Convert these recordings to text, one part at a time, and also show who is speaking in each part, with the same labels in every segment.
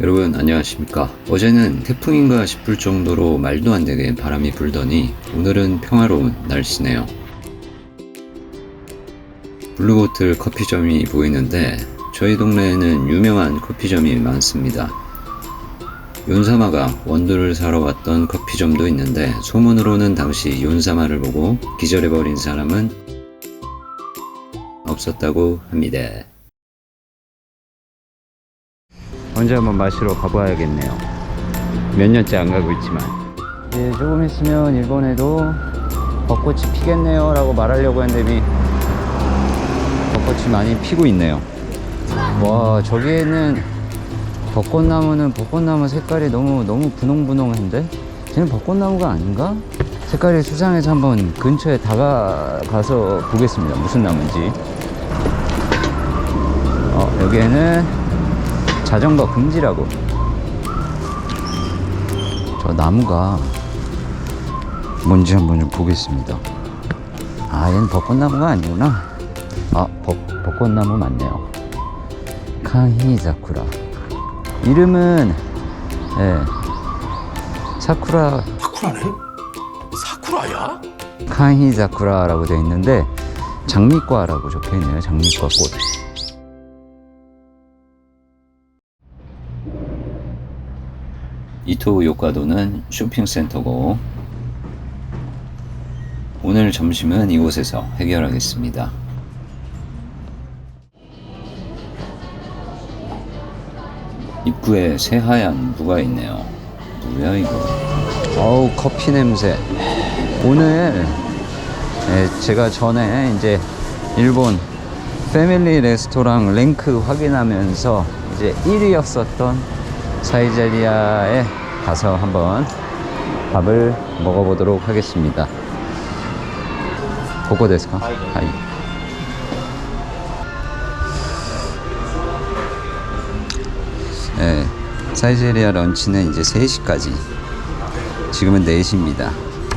Speaker 1: 여러분 안녕하십니까? 어제는 태풍인가 싶을 정도로 말도 안 되게 바람이 불더니 오늘은 평화로운 날씨네요. 블루보틀 커피점이 보이는데 저희 동네에는 유명한 커피점이 많습니다 윤사마가 원두를 사러 왔던 커피점도 있는데 소문으로는 당시 윤사마를 보고 기절해버린 사람은 없었다고 합니다 언제 한번 마시러 가봐야겠네요. 몇 년째 안 가고 있지만. 예, 조금 있으면 일본에도 벚꽃이 피겠네요. 라고 말하려고 했는데 벚꽃이 많이 피고 있네요. 와, 저기에는 벚꽃나무는 벚꽃나무 색깔이 너무, 너무 분홍분홍한데? 쟤는 벚꽃나무가 아닌가? 색깔이 수상해서 한번 근처에 다가가서 보겠습니다. 무슨 나무인지. 어, 여기에는 자전거 금지라고. 저 나무가 뭔지 한번 좀 보겠습니다. 아, 얘는 벚꽃나무가 아니구나. 아, 벚, 벚꽃나무 맞네요. 카히자쿠라. 이름은, 예, 사쿠라,
Speaker 2: 사쿠라네? 사쿠라야?
Speaker 1: 카히자쿠라라고 되어 있는데, 장미과라고 적혀 있네요. 장미과 꽃. 이토 요카도는 쇼핑센터고 오늘 점심은 이곳에서 해결하겠습니다. 입구에 새하얀 무가 있네요. 뭐야 이거? 어우 커피 냄새. 오늘 예, 제가 전에 이제 일본 패밀리 레스토랑 랭크 확인하면서 이제 1위였었던 사이제리아에 가서 한번 밥을 먹어보도록 하겠습니다. 데스까? 하이. 네, 사이제리아 런치는 이제 3시까지. 지금은 4시입니다.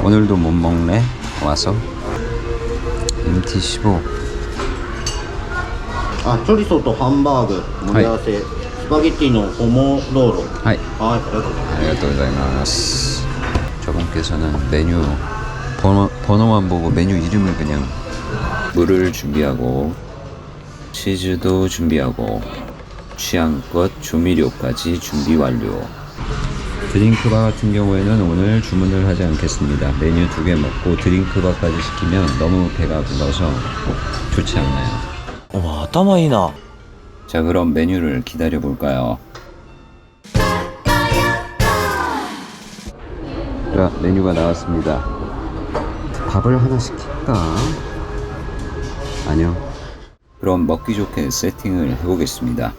Speaker 1: 오늘도 못 먹네. 와서. MT15.
Speaker 3: あチョリソとハンバーグ盛り合わせ、スパゲッティのホモローロ
Speaker 1: 하이.
Speaker 3: はいありがとうございます
Speaker 1: 아리가또 고자이마스. 저분께서는 메뉴 번호, 번호만 보고 메뉴 이름을 그냥 물을 준비하고 치즈도 준비하고 취향껏 조미료까지 준비 완료. 드링크바 같은 경우에는 오늘 주문을 하지 않겠습니다. 메뉴 두 개 먹고 드링크바까지 시키면 너무 배가 불러서 좋지 않나요?
Speaker 2: 와, 따마이나.
Speaker 1: 자, 그럼 메뉴를 기다려 볼까요? 자, 메뉴가 나왔습니다. 밥을 하나 시킬까? 아니요. 그럼 먹기 좋게 세팅을 해보겠습니다.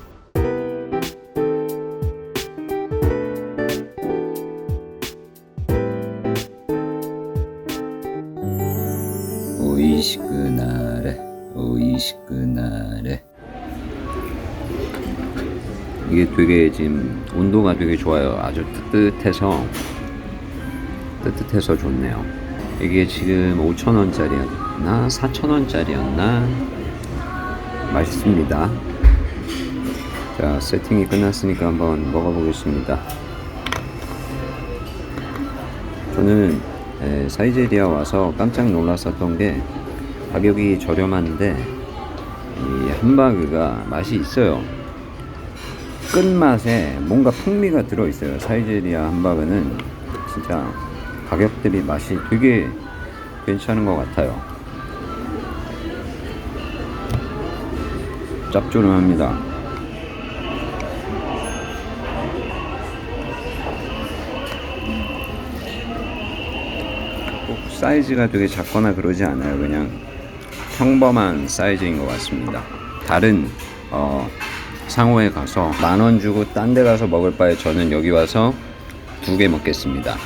Speaker 1: 오이시크나레 이게 되게 지금 온도가 되게 좋아요. 아주 뜨뜻해서 뜨뜻해서 좋네요. 이게 지금 5,000원짜리였나 4,000원짜리였나 맛있습니다. 자 세팅이 끝났으니까 한번 먹어보겠습니다. 저는 에, 사이제리아 와서 깜짝 놀랐었던 게 가격이 저렴한데 이 함바그가 맛이 있어요. 끝맛에 뭔가 풍미가 들어 있어요. 사이제리아 함바그는 진짜 가격 대비 맛이 되게 괜찮은 것 같아요. 짭조름합니다. 사이즈가 되게 작거나 그러지 않아요. 그냥 평범한 사이즈인 것 같습니다. 다른 어, 상호에 가서 만 원 주고 딴 데 가서 먹을 바에 저는 여기 와서 두 개 먹겠습니다.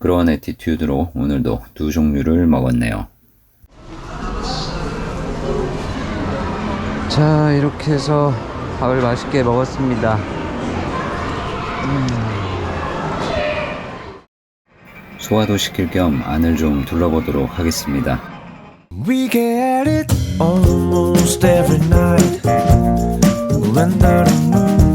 Speaker 1: 그런 에티튜드로 오늘도 두 종류를 먹었네요. 자 이렇게 해서 밥을 맛있게 먹었습니다 소화도 시킬 겸 안을 좀 둘러보도록 하겠습니다
Speaker 4: We get it almost every night when the